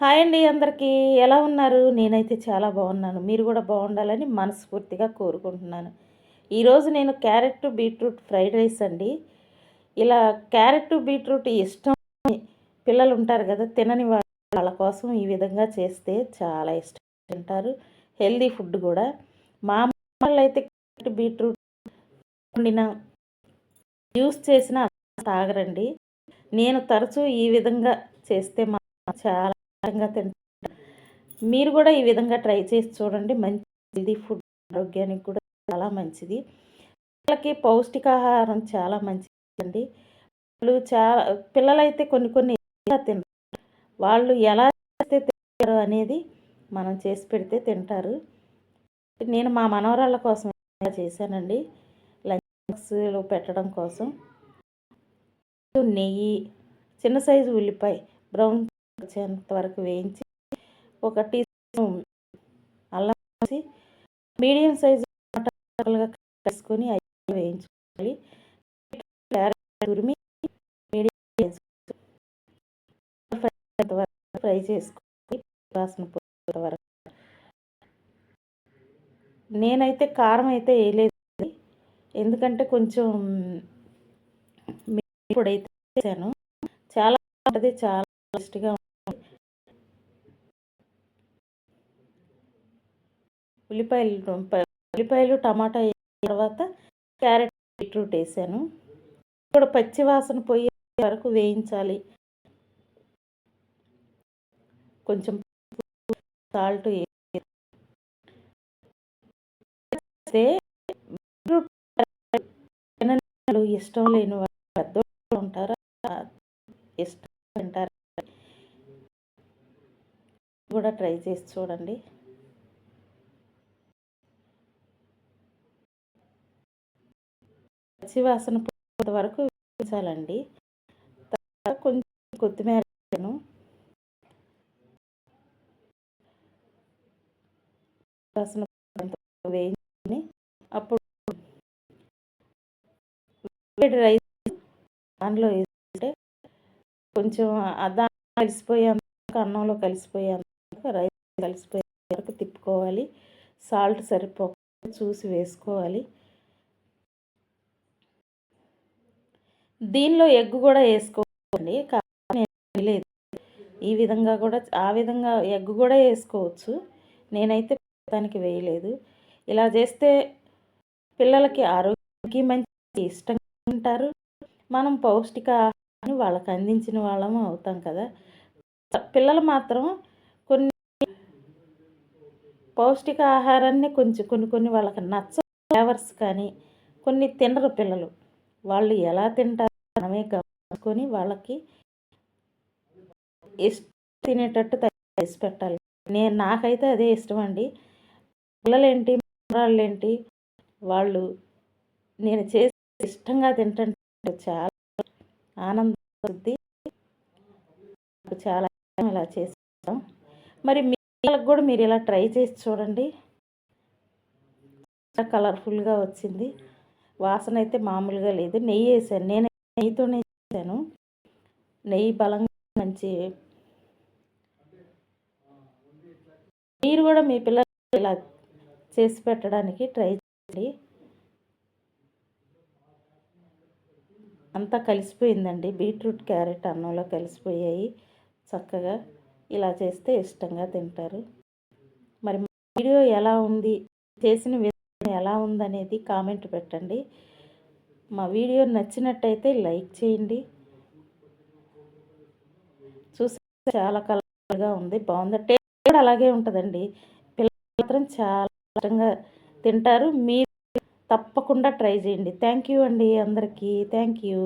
Hi అండి అందరికీ. ఎలా ఉన్నారు? నేనైతే చాలా బాగున్నాను. మీరు కూడా బాగుండాలని మనస్ఫూర్తిగా కోరుకుంటున్నాను. ఈరోజు నేను క్యారెట్ బీట్రూట్ ఫ్రైడ్ రైస్ అండి. ఇలా క్యారెట్ బీట్రూట్ ఇష్టం పిల్లలు ఉంటారు కదా తినని వాళ్ళ కోసం ఈ విధంగా చేస్తే చాలా ఇష్టం తింటారు. హెల్దీ ఫుడ్ కూడా. మా అమ్మలు అయితే క్యారెట్ బీట్రూట్ వండిన జ్యూస్ చేసిన తాగరండి. నేను తరచూ ఈ విధంగా చేస్తే మా చాలా ఇష్టంగా తింటారు. మీరు కూడా ఈ విధంగా ట్రై చేసి చూడండి. మంచి హెల్దీ ఫుడ్ ఆరోగ్యానికి కూడా చాలా మంచిది. పిల్లలకి పౌష్టికాహారం చాలా మంచిది అండి వాళ్ళు చాలా పిల్లలైతే కొన్ని కొన్ని తింటారు వాళ్ళు ఎలా చేస్తే తింటారు అనేది మనం చేసి పెడితే తింటారు. నేను మా మనవరాళ్ళ కోసం చేశానండి. లంచ్లో పెట్టడం కోసం. నెయ్యి చిన్న సైజు ఉల్లిపాయ బ్రౌన్ వచ్చేంత వరకు వేయించి ఒక టీ స్పూన్ అల్లం వేసి మీడియం సైజు వేసుకొని వేయించుకోవాలి తురిమి మీడియం ఫ్రై చేసుకోవాలి. వాసన వరకు. నేనైతే కారం అయితే వేయలేదు. ఎందుకంటే కొంచెం పొడైతే వేసాను. చాలా ఉంటుంది చాలా టేస్ట్గా ఉల్లిపాయలు ఉల్లిపాయలు టమాటా వేసిన తర్వాత క్యారెట్ బీట్రూట్ వేసాను. ఇక్కడ పచ్చి వాసన పోయే వరకు వేయించాలి. కొంచెం సాల్ట్ వేస్తే ఇష్టం లేని వాళ్ళు పెద్ద ఉంటారా? ఇష్టం తింటారు కూడా ట్రై చేసి చూడండి. పచ్చి పోత పోయేంత వరకు వేయించాలండి. తర్వాత కొంచెం కొత్తిమీర వాసన. వేయించుకొని అప్పుడు వేడి రైస్ దానిలో వేసుకుంటే కొంచెం దాని కలిసిపోయేంత అన్నంలో కలిసిపోయేంత రైస్ కలిసిపోయే వరకు తిప్పుకోవాలి. సాల్ట్ సరిపో చూసి వేసుకోవాలి. దీనిలో ఎగ్ కూడా వేసుకోవాలి కానీ లేదు. ఈ విధంగా కూడా ఆ విధంగా ఎగ్ కూడా వేసుకోవచ్చు. నేనైతే దానికి వేయలేదు. ఇలా చేస్తే పిల్లలకి ఆరోగ్యానికి మంచి ఇష్టంగా ఉంటారు. మనం పౌష్టికాహారాన్ని వాళ్ళకి అందించిన వాళ్ళము అవుతాం కదా. పిల్లలు మాత్రం కొన్ని పౌష్టిక ఆహారాన్ని కొంచెం కొన్ని కొన్ని వాళ్ళకి నచ్చ ఫ్లేవర్స్ కానీ కొన్ని తినరు పిల్లలు. వాళ్ళు ఎలా తింటారో మనమే గమనించుకొని వాళ్ళకి ఇష్టం తినేటట్టు చేసి పెట్టాలి. నేను నాకైతే అదే ఇష్టం అండి పిల్లలేంటి మనరాళ్ళు ఏంటి వాళ్ళు నేను చేసి ఇష్టంగా తింటే చాలా ఆనందం చాలా ఇలా చేస్తాం. మరి మీకు కూడా మీరు ఇలా ట్రై చేసి చూడండి. కలర్ఫుల్గా వచ్చింది. వాసన అయితే మామూలుగా లేదు. నెయ్యి వేసాను. నేను నెయ్యితోనే చేశాను. నెయ్యి బలంగా మంచి మీరు కూడా మీ పిల్లలు ఇలా చేసి పెట్టడానికి ట్రై చేయండి. అంతా కలిసిపోయిందండి. బీట్రూట్ క్యారెట్ అన్నంలో కలిసిపోయాయి. చక్కగా ఇలా చేస్తే ఇష్టంగా తింటారు. మరి వీడియో ఎలా ఉంది? చేసిన ఎలా ఉందనేది కామెంట్ పెట్టండి. మా వీడియో నచ్చినట్టయితే లైక్ చేయండి. చూసి చాలా కలర్గా ఉంది బాగుంది. టేస్ట్ కూడా అలాగే ఉంటుందండి. పిల్లలు మాత్రం చాలా ఇష్టంగా తింటారు. మీరు తప్పకుండా ట్రై చేయండి. థ్యాంక్ యూ అండి అందరికీ. Thank you